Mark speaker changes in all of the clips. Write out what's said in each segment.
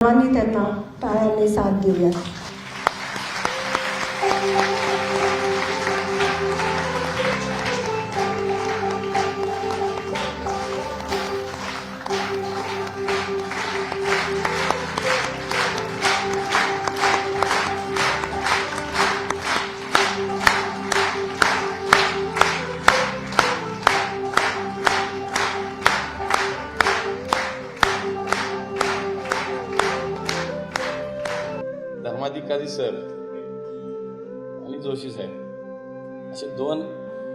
Speaker 1: सर्वांनी त्यांना टाळ्यांनी साथ देऊया
Speaker 2: सर आणि जोशी साहेब. असे दोन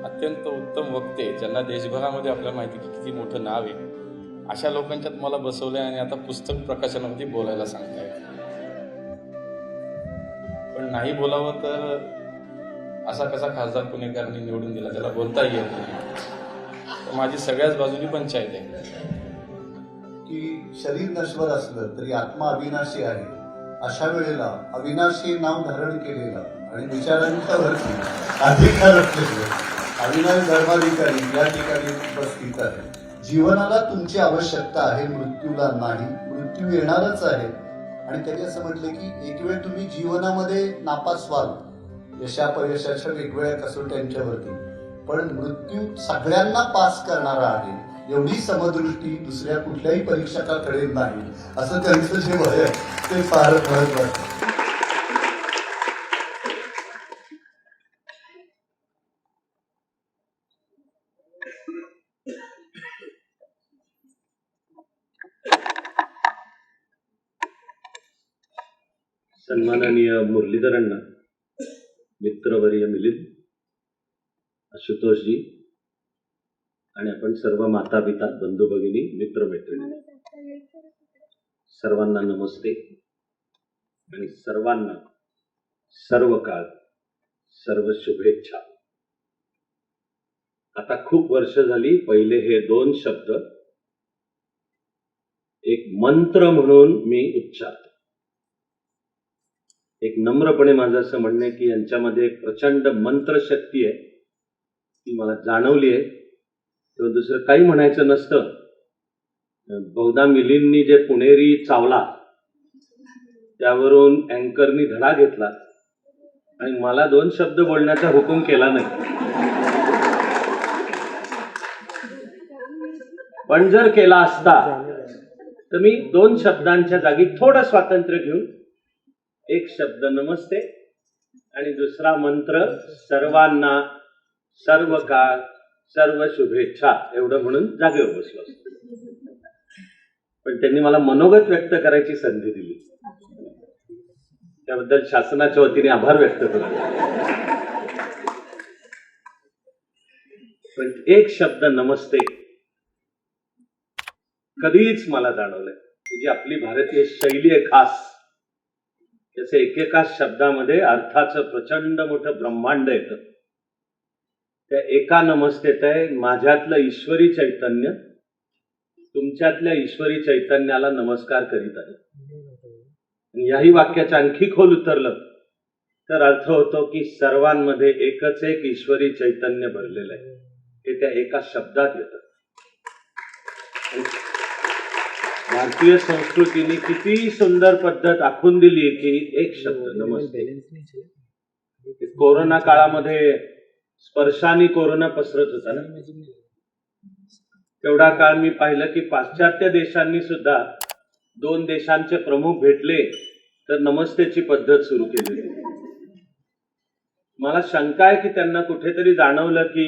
Speaker 2: अत्यंत उत्तम वक्ते ज्यांना देशभरामध्ये आपल्याला माहिती की किती मोठं नाव आहे. अशा लोकांच्यात मला बसवलंय आणि आता पुस्तक प्रकाशनामध्ये बोलायला सांगताय. पण नाही बोलावं तर असा कसा खासदार पुणेकरांनी निवडून दिला त्याला बोलता येत नाही. माझी सगळ्याच बाजूनी पंचायत आहे.
Speaker 3: की शरीर नश्वर असलं तरी आत्मा अविनाशी आहे. अशा वेळेला अविनाशी नाव धारण केलेलं आणि विचारांच्या वरती अधिकार असलेलं अविनाश धर्माधिकारी या ठिकाणी उपस्थित आहे. जीवनाला तुमची आवश्यकता आहे मृत्यूला नाही. मृत्यू येणारच आहे. आणि त्यांनी असं म्हटलं की एक वेळ तुम्ही जीवनामध्ये नापास व्हाल. यशापयशाच्या वेगवेगळ्या कसोट्यांच्यावरती पण मृत्यू सगळ्यांना पास करणारा आहे. एवढी समदृष्टी दुसऱ्या कुठल्याही परीक्षकाकडे नाही. असं त्यांचं जे वय आहे ते फार महत्वाचं
Speaker 4: सन्माननीय मुरलीधरांना मित्रवर्य मिलिंद आशुतोषजी आणि आपण सर्व माता पिता बंधू भगिनी मित्रमैत्रिणी सर्वांना नमस्ते आणि सर्वांना सर्व काळ सर्व शुभेच्छा. आता खूप वर्ष झाली पहिले हे दोन शब्द. एक मंत्र म्हणून मी उच्चारतो. एक नम्रपणे माझं असं म्हणणं आहे की यांच्यामध्ये एक प्रचंड मंत्रशक्ती आहे ती मला जाणवली आहे. तर दुसरं काही म्हणायचं नसतं. बहुधा मिलींनी जे पुणेरी चावला त्यावरून अँकरनी धडा घेतला. आणि मला दोन शब्द बोलण्याचा हुकूम केला नाही. पण जर केला असता तर मी दोन शब्दांच्या जागी थोडं स्वातंत्र्य घेऊन एक शब्द नमस्ते आणि दुसरा मंत्र सर्वांना सर्व काळ सर्व शुभेच्छा एवढं म्हणून जागेवर बसलो असतो. पण त्यांनी मला मनोगत व्यक्त करायची संधी दिली. त्याबद्दल शासनाच्या वतीने आभार व्यक्त करतो. पण एक शब्द नमस्ते. कधीच मला जाणवलंय. जी आपली भारतीय शैली आहे खास. त्याचे एकेका शब्दामध्ये अर्थाचं प्रचंड मोठं ब्रह्मांड येतं. त्या एका नमस्तेत आहे माझ्यातलं ईश्वरी चैतन्य तुमच्यातल्या ईश्वरी चैतन्याला नमस्कार करीत आहे. याही वाक्याचं आणखी खोल उतरलं तर अर्थ होतो की सर्वांमध्ये एकच एक ईश्वरी चैतन्य भरलेलं आहे. हे त्या एका शब्दात येतं. भारतीय संस्कृतीने किती सुंदर पद्धत आखून दिली की एक शब्द नमस्ते. कोरोना काळामध्ये स्पर्शाने कोरोना पसरत होता ना. तेवढा काळ मी पाहिलं की पाश्चात्य देशांनी सुद्धा दोन देशांचे प्रमुख भेटले तर नमस्तेची पद्धत सुरू केली मला शंका आहे की त्यांना कुठेतरी जाणवलं की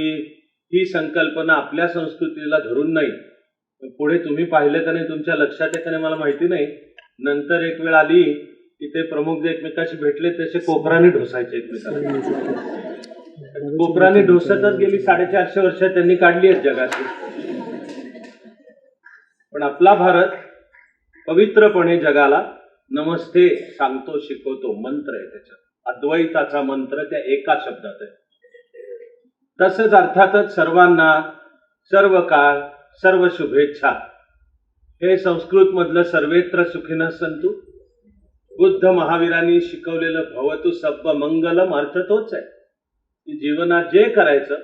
Speaker 4: ही संकल्पना आपल्या संस्कृतीला धरून नाही. पुढे तुम्ही पाहिलं का नाही तुमच्या लक्षात आहे का नाही मला माहिती नाही. नंतर एक वेळ आली की ते प्रमुख जे एकमेकाशी भेटले तसे कोपराने ढोसायचे एकमेकाला कोपराने ढोसतच गेली साडेचारशे वर्ष त्यांनी काढली आहेत जगातली. पण आपला भारत पवित्रपणे जगाला नमस्ते सांगतो शिकवतो मंत्र आहे त्याच्यात. अद्वैताचा मंत्र त्या एका शब्दात आहे. तसंच अर्थातच सर्वांना सर्व काळ सर्व शुभेच्छा. हे संस्कृत मधलं सर्वेत्र सुखिन संतू. बुद्ध महावीरांनी शिकवलेलं भवतु सब्ब मंगलम अर्थ तोच आहे. की जीवनात जे करायचं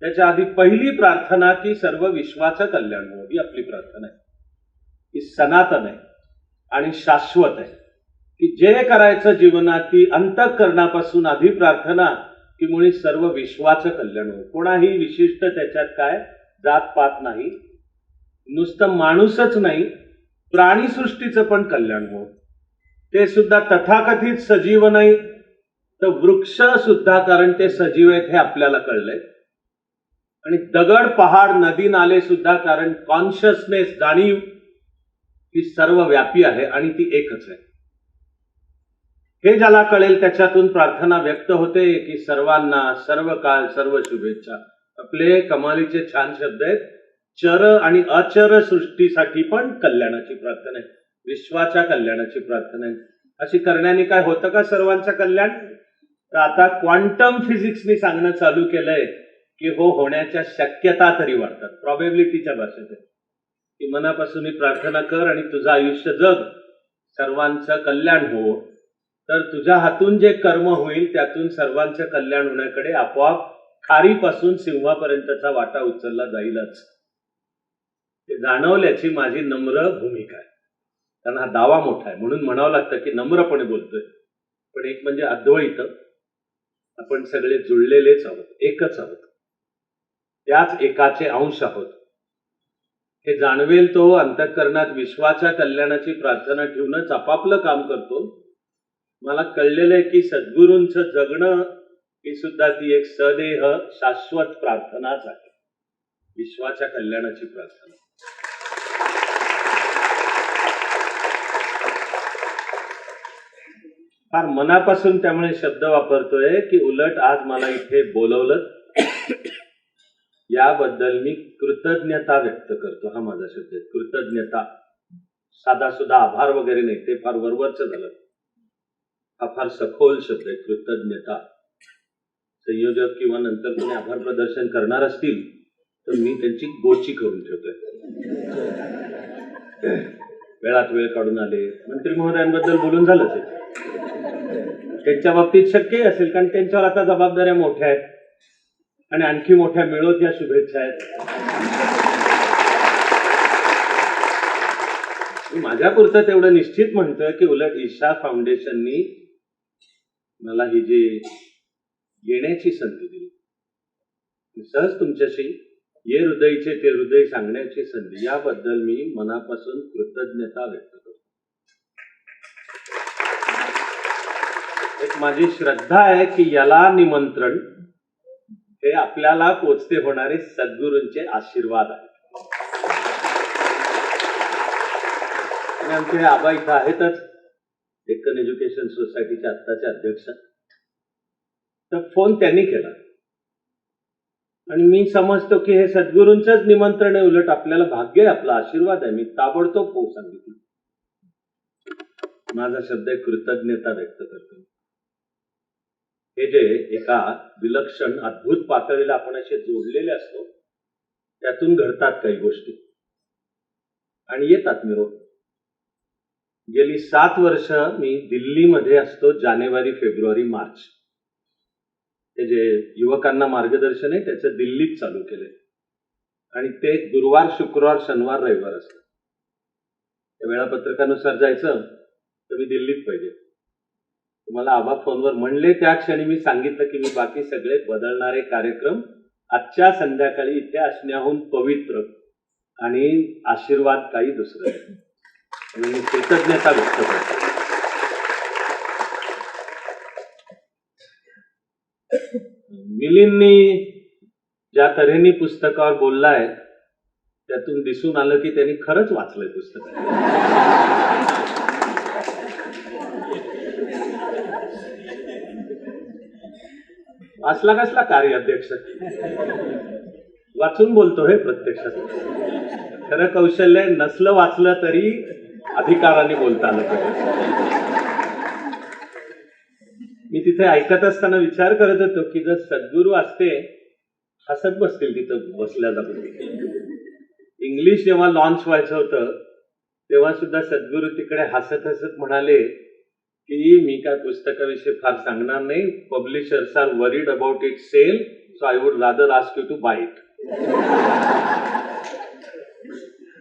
Speaker 4: त्याच्या आधी पहिली प्रार्थना की सर्व विश्वाचं कल्याण हो ही आपली प्रार्थना आहे. ही सनातन आहे आणि शाश्वत आहे. की जे करायचं जीवनात ती अंतःकरणापासून आधी प्रार्थना की मुळे सर्व विश्वाचं कल्याण हो. कोणाही विशिष्ट त्याच्यात काय जात पात नाही. नुसतं माणूसच नाही प्राणीसृष्टीचं पण कल्याण हो. ते सुद्धा तथाकथित सजीव नाही तर वृक्ष सुद्धा कारण ते सजीव आहेत हे आपल्याला कळलंय. आणि दगड पहाड नदी नाले सुद्धा कारण कॉन्शियसनेस जाणीव ही सर्व व्यापी आहे आणि ती एकच आहे. हे ज्याला कळेल त्याच्यातून प्रार्थना व्यक्त होते की सर्वांना सर्व काळ सर्व शुभेच्छा. आपले कमालीचे छान शब्द आहेत. चर आणि अचर सृष्टीसाठी पण कल्याणाची प्रार्थना आहे. विश्वाच्या कल्याणाची प्रार्थना आहे. अशी करण्याने काय होतं का सर्वांचं कल्याण? तर आता क्वांटम फिजिक्सनी सांगणं चालू केलंय की हो होण्याच्या शक्यता तरी वाढतात. प्रॉबेबिलिटीच्या भाषेत आहे. की मनापासून मी प्रार्थना कर आणि तुझं आयुष्य जग. सर्वांचं कल्याण हो. तर तुझ्या हातून जे कर्म होईल त्यातून सर्वांचं कल्याण होण्याकडे आपोआप खारीपासून सिंहापर्यंतचा वाटा उचलला जाईलच. ते जाणवल्याची माझी नम्र भूमिका आहे. कारण हा दावा मोठा आहे. म्हणून म्हणावं लागतं की नम्रपणे बोलतोय. पण एक म्हणजे अद्वैत आपण सगळे जुळलेलेच आहोत एकच आहोत. त्याच एकाचे अंश आहोत. हे जाणवेल तो अंतःकरणात विश्वाच्या कल्याणाची प्रार्थना ठेवूनच आपापलं काम करतो. मला कळलेलं आहे की सद्गुरूंचं जगणं ही सुद्धा ती एक सदेह शाश्वत प्रार्थनाच आहे. विश्वाच्या कल्याणाची प्रार्थना. फार मनापासून त्यामुळे शब्द वापरतोय की उलट आज मला इथे बोलवलं. याबद्दल मी कृतज्ञता व्यक्त करतो. हा माझा शब्द आहे. कृतज्ञता साधा सुद्धा आभार वगैरे नाही. ते फार वरवरच झालं. हा फार सखोल शब्द आहे. कृतज्ञता. संयोजक किंवा नंतर कोणी आभार प्रदर्शन करणार असतील तर मी त्यांची गोची करून ठेवतोय. वेळात वेळ काढून आले. मंत्री महोदयांबद्दल बोलून झालंच ते त्यांच्या बाबतीत शक्यही असेल कारण त्यांच्यावर आता जबाबदाऱ्या मोठ्या आहेत. आणि आणखी मोठ्या मिळवत या शुभेच्छा आहेत. माझ्या माझ्यापुरतं तेवढं निश्चित म्हणतोय की उलट ईशा फाउंडेशननी मला ही जी येण्याची संधी दिली. सहज तुमच्याशी ये हृदयचे ते हृदय सांगण्याची संधी याबद्दल मी मनापासून कृतज्ञता व्यक्त एक माझी श्रद्धा आहे की याला निमंत्रण हे आपल्याला पोचते होणारे सद्गुरूंचे आशीर्वाद आहे. आणि आमचे आबा इथं आहेतच. डेक्कन एज्युकेशन सोसायटीचे आत्ताचे अध्यक्ष. तर फोन त्यांनी केला. आणि मी समजतो की हे सद्गुरूंचंच निमंत्रण आहे. उलट आपल्याला भाग्य आहे आपला आशीर्वाद आहे. मी ताबडतोब सांगितलं. माझा शब्द आहे कृतज्ञता व्यक्त करतो हे जे एका विलक्षण अद्भुत पातळीला आपण असे जोडलेले असतो त्यातून घडतात काही गोष्टी. आणि येतात निरोप गेली सात वर्ष मी दिल्लीमध्ये असतो जानेवारी फेब्रुवारी मार्च. हे जे युवकांना मार्गदर्शन आहे त्याचं दिल्लीत चालू केलंय. आणि ते गुरुवार शुक्रवार शनिवार रविवार असतं त्या वेळापत्रकानुसार जायचं तर मी दिल्लीत पाहिजे तुम्हाला आबा फोनवर म्हणले त्या क्षणी मी सांगितलं की मी बाकी सगळे बदलणारे कार्यक्रम आजच्या संध्याकाळी इथे असण्याहून पवित्र आणि आशीर्वाद काही दुसरं आणि मी कृतज्ञता व्यक्त करतो. मिलिंदनी ज्या तऱ्हेने पुस्तकावर बोललाय त्यातून दिसून आलं की त्यांनी खरंच वाचलंय पुस्तक. वाचला कसला कार्याध्यक्ष. वाचून बोलतो हे प्रत्यक्षात खरं कौशल्य नसलं वाचलं तरी अधिकाराने बोलता आलं मी तिथे ऐकत असताना विचार करत होतो की जर सद्गुरू असते हसत बसतील तिथं बसल्या जाऊन. इंग्लिश जेव्हा लॉन्च व्हायचं होतं तेव्हा सुद्धा सद्गुरू तिकडे हसत हसत म्हणाले की मी काय पुस्तकाविषयी फार सांगणार नाही. Publishers are worried about it sale so I would rather ask you to buy it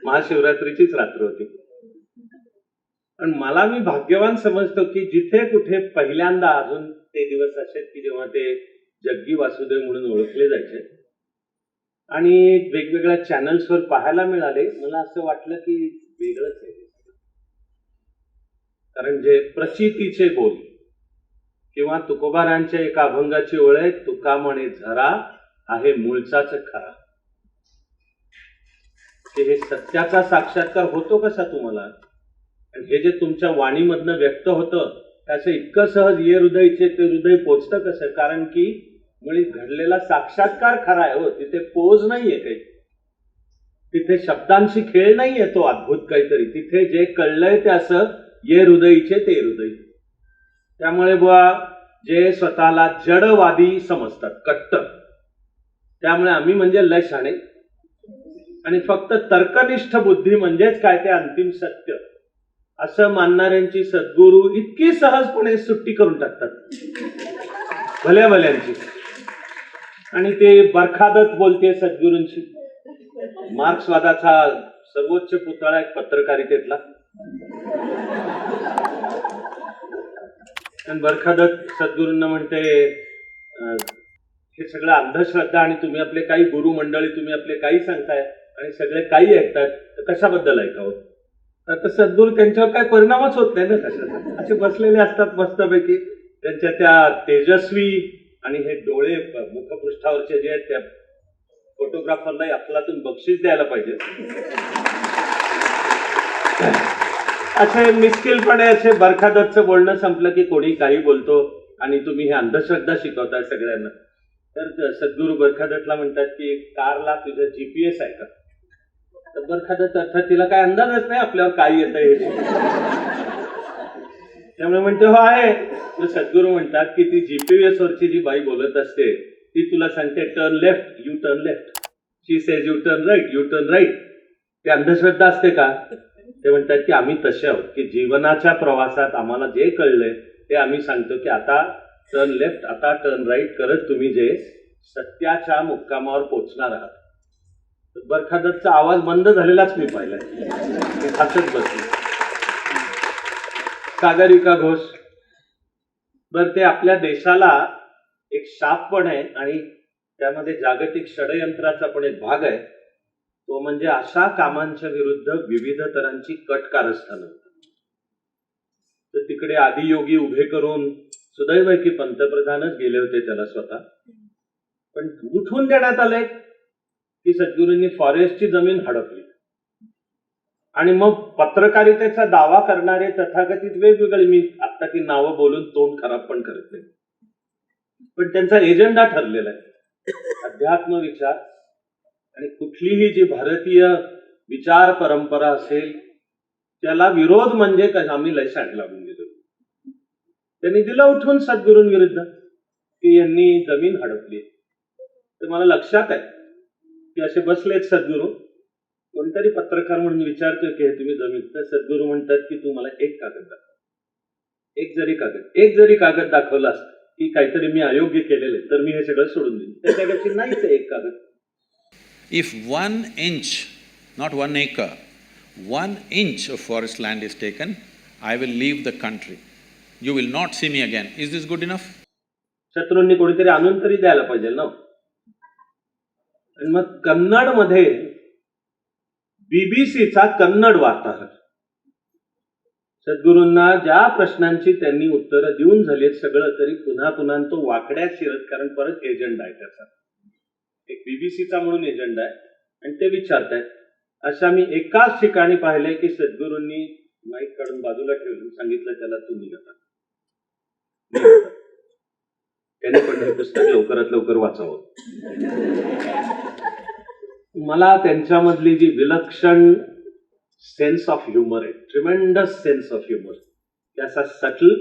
Speaker 4: महाशिवरात्रीचीच रात्र होती. पण मला मी भाग्यवान समजतो की जिथे कुठे पहिल्यांदा अजून ते दिवस असे की जेव्हा ते जग्गी वासुदेव म्हणून ओळखले जायचे. आणि वेगवेगळ्या चॅनल्सवर पाहायला मिळाले. मला असं वाटलं की वेगळंच आहे. कारण जे प्रचितीचे बोल किंवा तुकोबारांच्या एका अभंगाची ओळख तुका म्हणे झरा आहे मूळचाच खरा. की हे सत्याचा साक्षात्कार होतो कसा तुम्हाला? आणि हे जे तुमच्या वाणीमधनं व्यक्त होतं त्याचं इतकं सहज ये हृदयचे ते हृदय पोचतं कसं? कारण की मुळी घडलेला साक्षात्कार खरा आहे हो तिथे पोज नाहीये काही. तिथे शब्दांशी खेळ नाहीये तो अद्भुत काहीतरी. तिथे जे कळलंय ते असं ये हृदयीचे ते हृदय. त्यामुळे बुवा जे स्वतःला जडवादी समजतात कट्टर त्यामुळे आम्ही म्हणजे लय शाणे आणि फक्त तर्कनिष्ठ बुद्धी म्हणजेच काय ते अंतिम सत्य. असं मानणाऱ्यांची सद्गुरू इतकी सहजपणे सुट्टी करून टाकतात. भल्या भल्यांची. आणि ते बरखादत बोलते सद्गुरूंची मार्क्सवादाचा सर्वोच्च पुतळा एक पत्रकारितेतला. बरखादत सद्गुरूंना म्हणते हे सगळं अंधश्रद्धा आणि तुम्ही आपले काही गुरु मंडळी तुम्ही आपले काही सांगताय आणि सगळे काही ऐकतात तर कशाबद्दल ऐकावं? तर सद्गुरू त्यांच्यावर काही परिणामच होत नाही ना कशाचा असे बसलेले असतात मस्तपैकी. त्यांच्या त्या तेजस्वी आणि हे डोळे मुखपृष्ठावरचे जे आहेत त्या फोटोग्राफरला आपल्यातून बक्षीस द्यायला पाहिजे. असे मिस्किलपणे असे बरखादतचं बोलणं संपलं की कोणी काही बोलतो आणि तुम्ही हे अंधश्रद्धा शिकवताय सगळ्यांना. तर सद्गुरू बरखादतला म्हणतात की कारला तुझं जीपीएस आहे का? तर बरखादत अर्थात तिला काय अंदाजच नाही आपल्यावर काय येत आहे त्यामुळे म्हणते हो आहे. तर सद्गुरू म्हणतात की ती जीपीएस वरची जी बाई बोलत असते ती तुला सांगते turn left you turn left she says you turn right you turn right ते अंधश्रद्धा असते का? ते म्हणतात की आम्ही तसे आहोत की जीवनाच्या प्रवासात आम्हाला जे कळलंय ते आम्ही सांगतो की आता टर्न लेफ्ट आता टर्न राईट करत तुम्ही जे सत्याच्या मुक्कामावर पोचणार आहात. बरखादतचा आवाज बंद झालेलाच मी पाहिलाय. मी हसत सागरिका घोष बर ते आपल्या देशाला एक शाप पण आहे आणि त्यामध्ये जागतिक षडयंत्राचा पण एक भाग आहे. तो म्हणजे अशा कामांच्या विरुद्ध विविध तरांची कट कारस्थानं तर तिकडे आदियोगी उभे करून सुदैव आहे की पंतप्रधानच गेले होते त्याला स्वतः. पण उठून देण्यात आलंय की सद्गुरूंनी फॉरेस्टची जमीन हडपली. आणि मग पत्रकारितेचा दावा करणारे तथाकथित वेगवेगळे मी आता ती नावं बोलून तोंड खराब पण करत नाही. पण त्यांचा एजेंडा ठरलेला आहे. अध्यात्म विचार आणि कुठलीही जी भारतीय विचार परंपरा असेल त्याला विरोध म्हणजे आम्ही आम्ही लयशाट लागून गेलो. त्यांनी दिलं उठून सद्गुरूंविरुद्ध की यांनी जमीन हडपली. तर मला लक्षात आहे की असे बसलेत सद्गुरू. कोणतरी पत्रकार म्हणून विचारतोय की हे तुम्ही जमीन तर सद्गुरू म्हणतात की तू मला एक कागद दाखव. एक जरी कागद एक जरी कागद दाखवलास की काहीतरी मी अयोग्य केलेलं तर मी हे सगळं सोडून देईन. त्याच्याकडची नाहीच एक कागद.
Speaker 5: If one inch, not one acre, one inch of forest land is taken, I will leave the country. You will not see me again. Is this good enough?
Speaker 4: शत्रूंनी कोणीतरी आणून तरी द्यायला पाहिजे ना आणि मग कन्नडमध्ये बीबीसीचा कन्नड वार्ताहर सद्गुरूंना ज्या प्रश्नांची त्यांनी उत्तरं देऊन झालीत सगळं तरी पुन्हा पुन्हा तो वाकड्या शिरत कारण परत एजंडा आहे त्याचा एक बीबीसीचा म्हणून एजंडा आहे आणि ते विचारतायत. अशा मी एकाच ठिकाणी पाहिले की सद्गुरूंनी माईक काढून बाजूला ठेवून सांगितलं त्याला तुम्ही निघता त्याने पण हे पुस्तक लवकरात लवकर वाचावं. मला त्यांच्यामधली जी विलक्षण सेन्स ऑफ ह्युमर आहे ट्रिमेंडस सेन्स ऑफ ह्युमर त्याचा सटल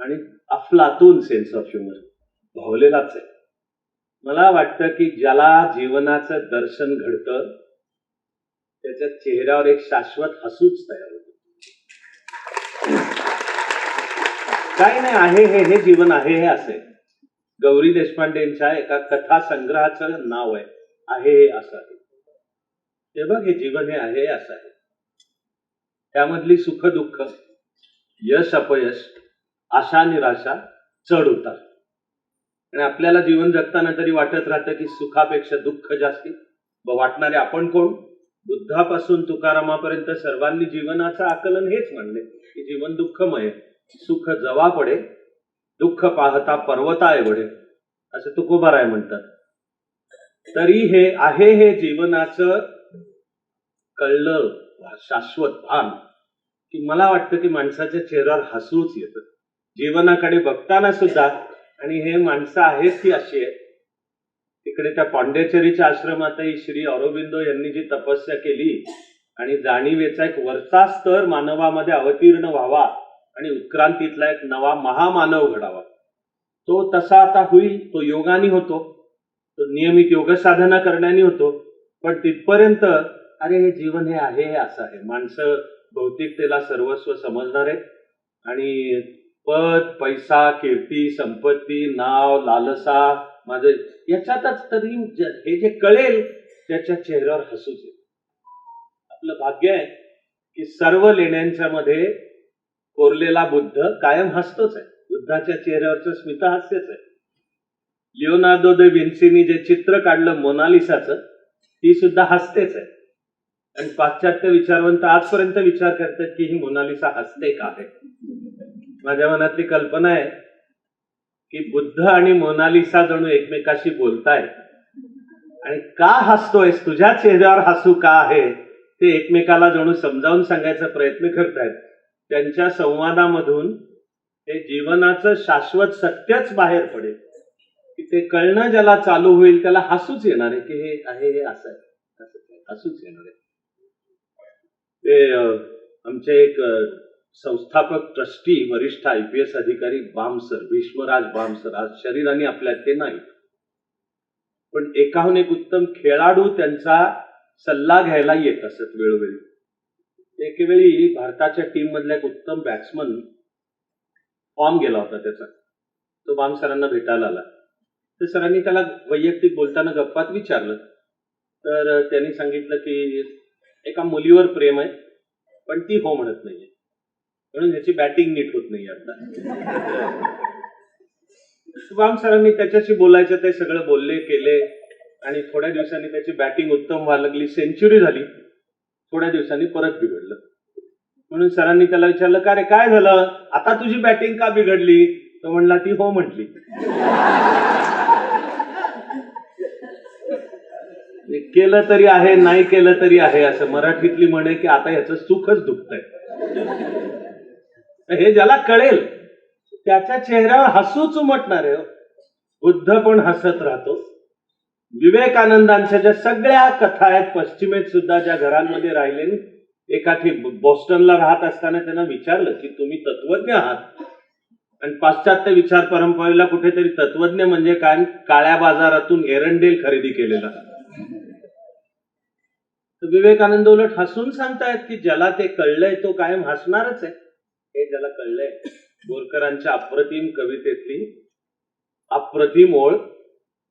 Speaker 4: आणि अफलातून सेन्स ऑफ ह्युमर भावलेलाच आहे. मला वाटतं की ज्याला जीवनाचं दर्शन घडतं त्याच्या चेहऱ्यावर एक शाश्वत हसूच तयार होत. काही नाही आहे हे हे जीवन आहे हे असे. गौरी देशपांडेंच्या एका कथा संग्रहाचं नाव आहे आहे हे असं आहे. ते बघ हे जीवन हे आहे हे असं आहे. त्यामधली सुख दुःख यश अपयश आशा निराशा चढ उतार आणि आपल्याला जीवन जगताना तरी वाटत राहतं की सुखापेक्षा दुःख जास्ती. व वाटणारे आपण कोण? बुद्धापासून तुकारामापर्यंत सर्वांनी जीवनाचं आकलन हेच म्हणले की जीवन दुःखमय सुख जवा पडे दुःख पाहता पर्वताय एवढे असं तुकोबाराय म्हणतात. तरी हे आहे हे जीवनाचं कळलं शाश्वत भान की मला वाटतं की माणसाच्या चेहऱ्यावर हसूच येतं. जीवनाकडे बघताना सुद्धा आणि हे माणसं आहेत ती अशी आहेत. तिकडे त्या पांडेचेरीच्या आश्रमातही श्री अरोबिंदो यांनी जी तपस्या केली आणि जाणीवेचा एक वरचा स्तर मानवामध्ये अवतीर्ण व्हावा आणि उत्क्रांतीतला एक नवा महामानव घडावा. तो तसा आता होईल तो योगाने होतो तो नियमित योग साधना करण्याने होतो पण तिथपर्यंत अरे हे जीवन हे आहे हे असं आहे. माणसं भौतिकतेला सर्वस्व समजणार आहेत आणि पद पैसा कीर्ती संपत्ती नाव लालसा माझं याच्यातच तरी हे जे कळेल त्याच्या चेहऱ्यावर हसूच येईल. आपलं भाग्य आहे की सर्व लेण्यांच्या मध्ये कोरलेला बुद्ध कायम हसतोच आहे. बुद्धाच्या चेहऱ्यावरचं स्मितहास्यच आहे. लिओनार्दो दे विन्सीनी जे चित्र काढलं मोनालिसाचं ती सुद्धा हसतेच आहे. आणि पाश्चात्य विचारवंत आजपर्यंत विचार करतात की ही मोनालिसा हसते का आहे? माझ्या मनातली कल्पना आहे की बुद्ध आणि मोनालिसा जणू एकमेकाशी बोलताय आणि का हसतोयस? तुझ्या चेहऱ्यावर हसू का आहे? ते एकमेकाला जणू समजावून सांगायचा प्रयत्न करतायत. त्यांच्या संवादामधून हे जीवनाचं शाश्वत सत्यच बाहेर पडेल. की ते कळणं ज्याला चालू होईल त्याला हसूच येणार आहे की हे आहे हे असं आहे. असंच आहे, हसूच येणार आहे. ते आमचे एक संस्थापक ट्रस्टी वरिष्ठ आय पी एस अधिकारी बामसर भीष्मराज बामसर. आज शरीराने आपल्यात ते नाही पण एकाहून एक उत्तम खेळाडू त्यांचा सल्ला घ्यायला येत असत वेळोवेळी. एकेवेळी भारताच्या टीम मधला एक उत्तम बॅट्समन फॉर्म गेला होता त्याचा. तो बाम सरांना भेटायला आला. तर सरांनी त्याला वैयक्तिक बोलताना गप्पात विचारलं. तर त्यांनी सांगितलं की एका मुलीवर प्रेम आहे पण ती हो म्हणत नाहीये. म्हणून त्याची बॅटिंग नीट होत नाही आता. शुभम सरांनी त्याच्याशी बोलायचं ते सगळं बोलले केले. आणि थोड्या दिवसांनी त्याची बॅटिंग उत्तम व्हायला लागली. सेंचुरी झाली. थोड्या दिवसांनी परत बिघडलं. म्हणून सरांनी त्याला विचारलं का रे काय झालं? आता तुझी बॅटिंग का बिघडली? तो म्हणला ती हो म्हटली. केलं तरी आहे नाही केलं तरी आहे असं मराठीतली म्हणे की आता याचं सुखच दुखतंय. हे ज्याला कळेल त्याच्या चेहऱ्यावर हसूच उमटणार आहे हो. बुद्ध पण हसत राहतो. विवेकानंदांच्या ज्या सगळ्या कथा आहेत पश्चिमेत सुद्धा ज्या घरांमध्ये राहिले एकाठी एका बॉस्टनला राहत असताना त्यांना विचारलं की तुम्ही तत्वज्ञ आहात? आणि पाश्चात्य विचार परंपरेला कुठेतरी तत्वज्ञ म्हणजे काय? काळ्या बाजारातून एरंडेल खरेदी केलेला. तर विवेकानंद उलट हसून सांगतायत की ज्याला ते कळलंय तो कायम हसणारच आहे. हे ज्याला कळलंय बोरकरांच्या अप्रतिम कवितेतली अप्रतिम ओळ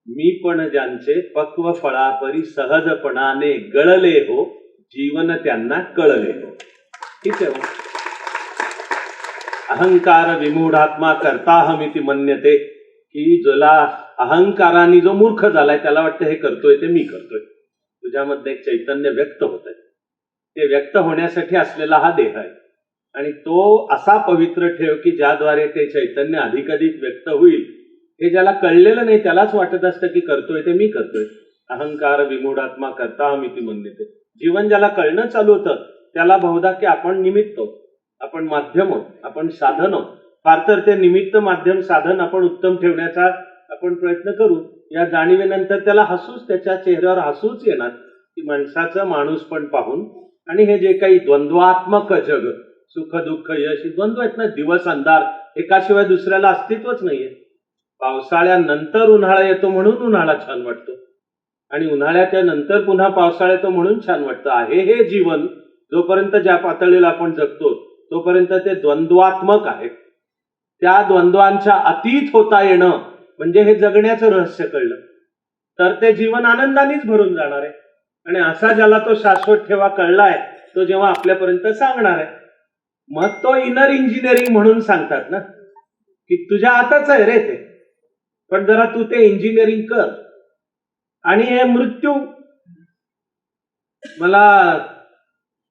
Speaker 4: मी पण ज्यांचे पक्व फळापरी सहजपणाने गळले हो जीवन त्यांना कळले हो. ठीक आहे हो. अहंकार विमूढात्मा करता हमिती मन्यते की ज्याला अहंकाराने जो मूर्ख झालाय त्याला वाटतं हे करतोय ते मी करतोय. तुझ्यामध्ये एक चैतन्य व्यक्त होत आहे ते व्यक्त होण्यासाठी असलेला हा देह आहे. आणि तो असा पवित्र ठेव की ज्याद्वारे ते चैतन्य अधिकाधिक व्यक्त होईल हे ज्याला कळलेलं नाही त्यालाच वाटत असतं की करतोय ते मी करतोय. अहंकार विमूढात्मा करता हमिती म्हणते जीवन ज्याला कळणं चालू होतं त्याला बहुधा की आपण निमित्त आपण माध्यम आहोत, आपण साधन आहोत. फार तर ते निमित्त माध्यम साधन आपण उत्तम ठेवण्याचा आपण प्रयत्न करू. या जाणीवेनंतर त्याला हसूच त्याच्या चेहऱ्यावर हसूच येणार. की माणसाचं माणूस पण पाहून. आणि हे जे काही द्वंद्वात्मक जग सुख दुःख यश द्वंद्व आहेत ना दिवस अंधार एकाशिवाय दुसऱ्याला अस्तित्वच नाहीये. पावसाळ्यानंतर उन्हाळा येतो म्हणून उन्हाळा छान वाटतो. आणि उन्हाळ्याच्या नंतर पुन्हा पावसाळा येतो म्हणून छान वाटतं. आहे हे जीवन जोपर्यंत ज्या पातळीला आपण जगतो तोपर्यंत ते द्वंद्वात्मक आहे. त्या द्वंद्वांच्या अतीत होता येणं म्हणजे हे जगण्याचं रहस्य कळलं. तर ते जीवन आनंदानेच भरून जाणार आहे. आणि असा ज्याला तो शाश्वत ठेवा कळलाय तो जेव्हा आपल्यापर्यंत सांगणार आहे मग तो इनर इंजिनिअरिंग म्हणून सांगतात ना की तुझ्या हाताच आहे रे ते. पण जरा तू ते इंजिनिअरिंग कर. आणि हे मृत्यू मला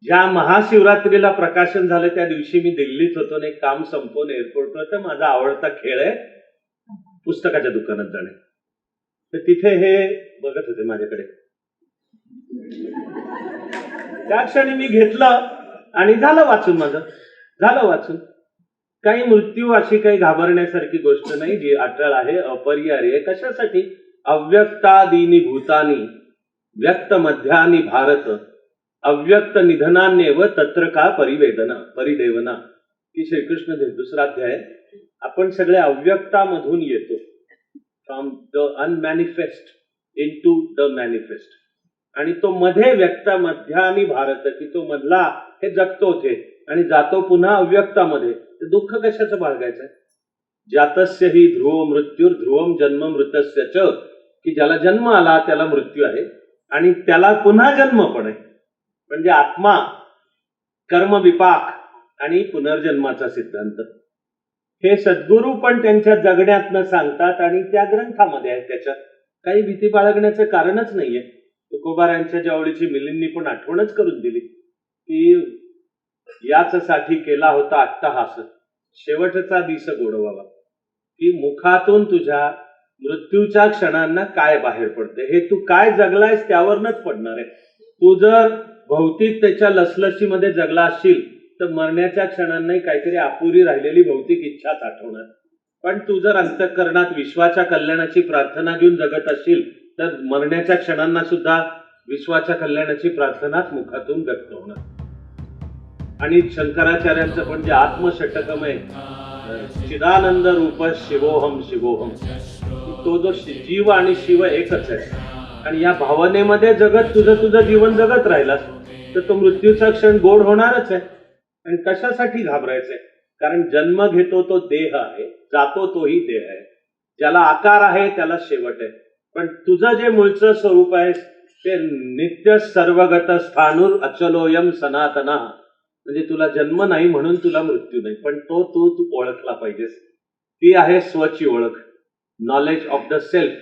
Speaker 4: ज्या महाशिवरात्रीला प्रकाशन झालं त्या दिवशी मी दिल्लीत होतो आणि एक काम संपवून एअरपोर्टवर तर माझा आवडता खेळ आहे पुस्तकाच्या दुकानात जाणे. तर तिथे हे बघत होते माझ्याकडे. त्या क्षणी मी घेतलं. आणि झालं वाचून माझं. झालं वाचून. काही मृत्यू अशी काही घाबरण्यासारखी गोष्ट नाही जी अटळ आहे अपरिहार्य आहे. कशासाठी? अव्यक्तादिनी भूतानी व्यक्त मध्यानी भारत अव्यक्त निधनाने व तत्र का परिवेदना परिदेवना? की श्रीकृष्ण देव दुसरा अध्याय. आपण सगळे अव्यक्तामधून येतो. From the unmanifest into the manifest आणि तो मध्ये व्यक्त मध्यानी भारत की तो मधला हे जगतो ते आणि जातो पुन्हा अव्यक्तामध्ये ते दुःख कशाचं बाळगायचं? जातस्य ही ध्रुव मृत्यूर ध्रुवम जन्म मृतस्य च की ज्याला जन्म आला त्याला मृत्यू आहे आणि त्याला पुन्हा जन्म पण आहे. म्हणजे आत्मा कर्म विपाक आणि पुनर्जन्माचा सिद्धांत. हे सद्गुरू पण त्यांच्या जगण्यातनं सांगतात आणि त्या ग्रंथामध्ये आहे त्याच्यात काही भीती बाळगण्याचं कारणच नाहीये. तुकोबारांच्या ज्यावेळीची मिलींनी पण आठवणच करून दिली. की याच साठी केला होता अट्टहास. शेवटचा दिस गोडवावा. की मुखातून तुझ्या मृत्यूच्या क्षणांना काय बाहेर पडते? हे तू काय जगलायस त्यावरनच पडणार आहे. तू जर भौतिक त्याच्या लसलशीमध्ये जगला असशील तर मरण्याच्या क्षणांनाही काहीतरी अपुरी राहिलेली भौतिक इच्छाच आठवणार. पण तू जर अंतकरणात विश्वाच्या कल्याणाची प्रार्थना घेऊन जगत असशील तर मरण्याच्या क्षणांना सुद्धा विश्वाच्या कल्याणाची प्रार्थनाच मुखातून व्यक्त होणार. आणि शंकराचार्यांचं पण जे आत्मषटकम आहे चिदानंद रूप शिवोहम शिवोहम तो जो जीव आणि शिव एकच आहे. आणि या भावनेमध्ये जगत तुझं तुझं जीवन जगत राहिलास तर तो मृत्यूचा क्षण गोड होणारच आहे. आणि कशासाठी घाबरायचंय? कारण जन्म घेतो तो देह आहे जातो तोही देह आहे. ज्याला आकार आहे त्याला शेवट आहे. पण तुझं जे मूळचं स्वरूप आहे ते नित्य सर्वगत स्थानूर अचलोयम सनातना. म्हणजे तुला जन्म नाही म्हणून तुला मृत्यू नाही पण तो तू तू ओळखला पाहिजेस. ती आहे स्वची ओळख. नॉलेज ऑफ द सेल्फ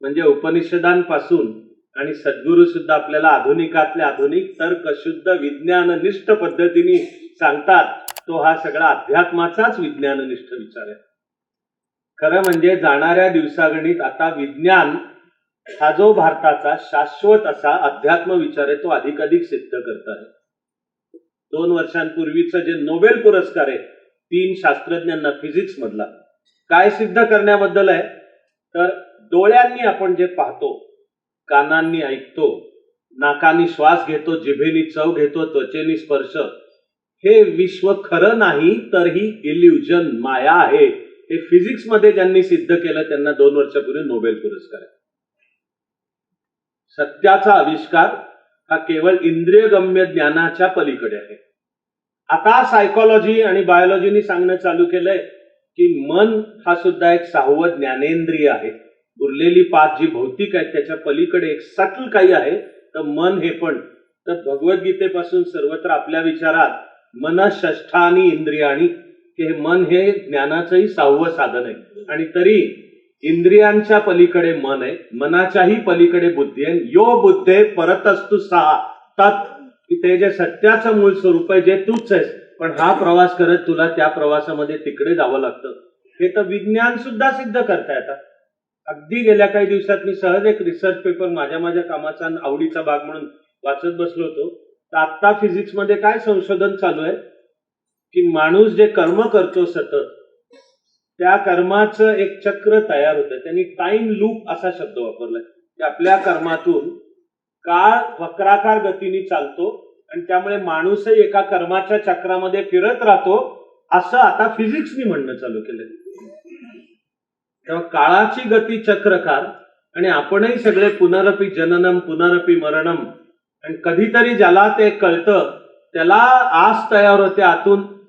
Speaker 4: म्हणजे उपनिषदांपासून आणि सद्गुरू सुद्धा आपल्याला आधुनिकातले आधुनिक तर्कशुद्ध विज्ञाननिष्ठ पद्धतीने सांगतात तो हा सगळा अध्यात्माचाच विज्ञाननिष्ठ विचार आहे. खरं म्हणजे जाणाऱ्या दिवसागणित आता विज्ञान हा जो भारताचा शाश्वत असा अध्यात्म विचार आहे तो अधिकाधिक सिद्ध करत आहे. दोन वर्षांपूर्वीचं जे नोबेल पुरस्कार आहे तीन शास्त्रज्ञांना फिजिक्स मधला. काय सिद्ध करण्याबद्दल आहे? तर डोळ्यांनी आपण जे पाहतो कानांनी ऐकतो नाकानी श्वास घेतो जिभेनी चव घेतो त्वचेनी स्पर्श हे विश्व खरं नाही तर ही इल्युजन माया आहे. हे फिजिक्समध्ये ज्यांनी सिद्ध केलं त्यांना दोन वर्षापूर्वी नोबेल पुरस्कार आहे. सत्याचा आविष्कार हा केवळ इंद्रियगम्य ज्ञानाच्या पलीकडे आहे. आता सायकोलॉजी आणि बायोलॉजीनी सांगणं चालू केलंय की मन हा सुद्धा एक सहावं ज्ञानेंद्रिय आहे. उरलेली पाच जी भौतिक आहेत त्याच्या पलीकडे एक सटल काही आहे तर मन हे पण. तर भगवद्गीतेपासून सर्वत्र आपल्या विचारात मन षष्ठानी इंद्रियाणी की हे मन हे ज्ञानाचंही सहावं साधन आहे. आणि तरी इंद्रियांच्या पलीकडे मन आहे मनाच्याही पलीकडे बुद्धी आहे. यो बुद्धे परतस्तु सहा तत् की ते जे सत्याचं मूळ स्वरूप आहे जे तूच आहेस पण हा प्रवास करत तुला त्या प्रवासामध्ये तिकडे जावं लागतं. हे तर विज्ञान सुद्धा सिद्ध करता येतात अगदी गेल्या काही दिवसात मी सहज एक रिसर्च पेपर माझ्या माझ्या कामाचा आवडीचा भाग म्हणून वाचत बसलो होतो. तर आत्ता फिजिक्समध्ये काय संशोधन चालू आहे? की माणूस जे कर्म करतो सतत त्या कर्माचं एक चक्र तयार होतं. त्यांनी टाइम लूप असा शब्द वापरलाय. की आपल्या कर्मातून काळ वक्राकार गतीने चालतो आणि त्यामुळे माणूसही एका कर्माच्या चक्रामध्ये फिरत राहतो असं आता फिजिक्सनी म्हणणं चालू केलंय. तेव्हा काळाची गती चक्रकार आणि आपणही सगळे पुनरपी जननम पुनरपी मरणम आणि कधीतरी ज्याला ते कळतं त्याला आस तयार होते आतून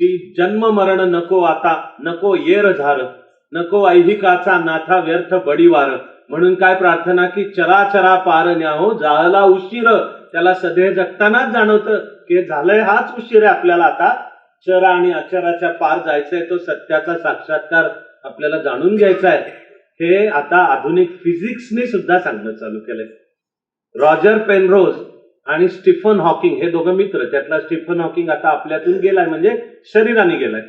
Speaker 4: की जन्म मरण नको आता नको येर झार नको ऐहिकाचा नाथा व्यर्थ बडीवार म्हणून काय प्रार्थना की चराचरा पार न्याहो जाळला उशीर. त्याला सदैव जगतानाच जाणवतं की झालंय हाच उशीर आहे आपल्याला आता. चर आणि अचराच्या पार जायचंय तो सत्याचा साक्षात्कार आपल्याला जाणून घ्यायचा आहे. हे आता आधुनिक फिजिक्सने सुद्धा सांगणं चालू केलंय. रॉजर पेनरोज आणि स्टीफन हॉकिंग हे दोघं मित्र त्यातला स्टीफन हॉकिंग आता आपल्यातून गेलाय म्हणजे शरीराने गेलाय.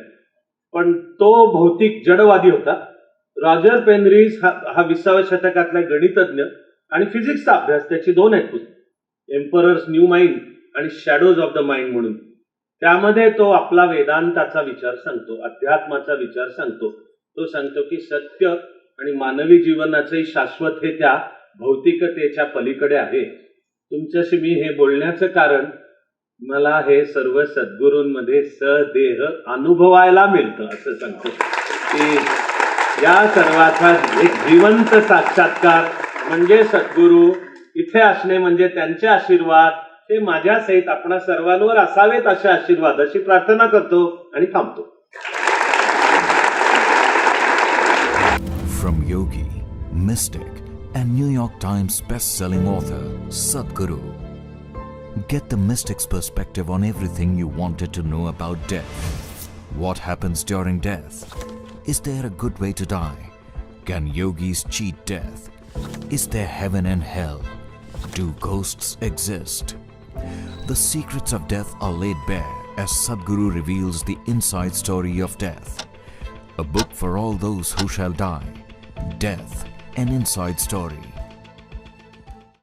Speaker 4: पण तो भौतिक जडवादी होता. रॉजर पेनरीज हा हा विसाव्या शतकातला गणितज्ञ आणि फिजिक्सचा अभ्यास त्याची दोन आहेत पुस्तक. एम्परर्स न्यू माइंड आणि शॅडोज ऑफ द माइंड म्हणून. त्यामध्ये तो आपला वेदांताचा विचार सांगतो अध्यात्माचा विचार सांगतो. तो सांगतो की सत्य आणि मानवी जीवनाचे शाश्वत हे त्या भौतिकतेच्या पलीकडे आहे. तुमच्याशी मी हे बोलण्याचं कारण मला हे सर्व सद्गुरूंमध्ये सदेह अनुभवायला मिळतं असं सांगतो. की या सर्वाचा एक जिवंत साक्षात्कार म्हणजे सद्गुरू इथे असणे म्हणजे त्यांचे आशीर्वाद ते माझ्या सहित आपणा सर्वांवर असावेत असे आशीर्वाद अशी प्रार्थना करतो आणि थांबतो.
Speaker 6: From Yogi mistake and New York Times best-selling author Sadhguru. Get the mystic's perspective on everything you wanted to know about death. What happens during death? Is there a good way to die? Can yogis cheat death? Is there heaven and hell? Do ghosts exist? The secrets of death are laid bare as Sadhguru reveals the inside story of death. A book for all those who shall die. Death, an inside story.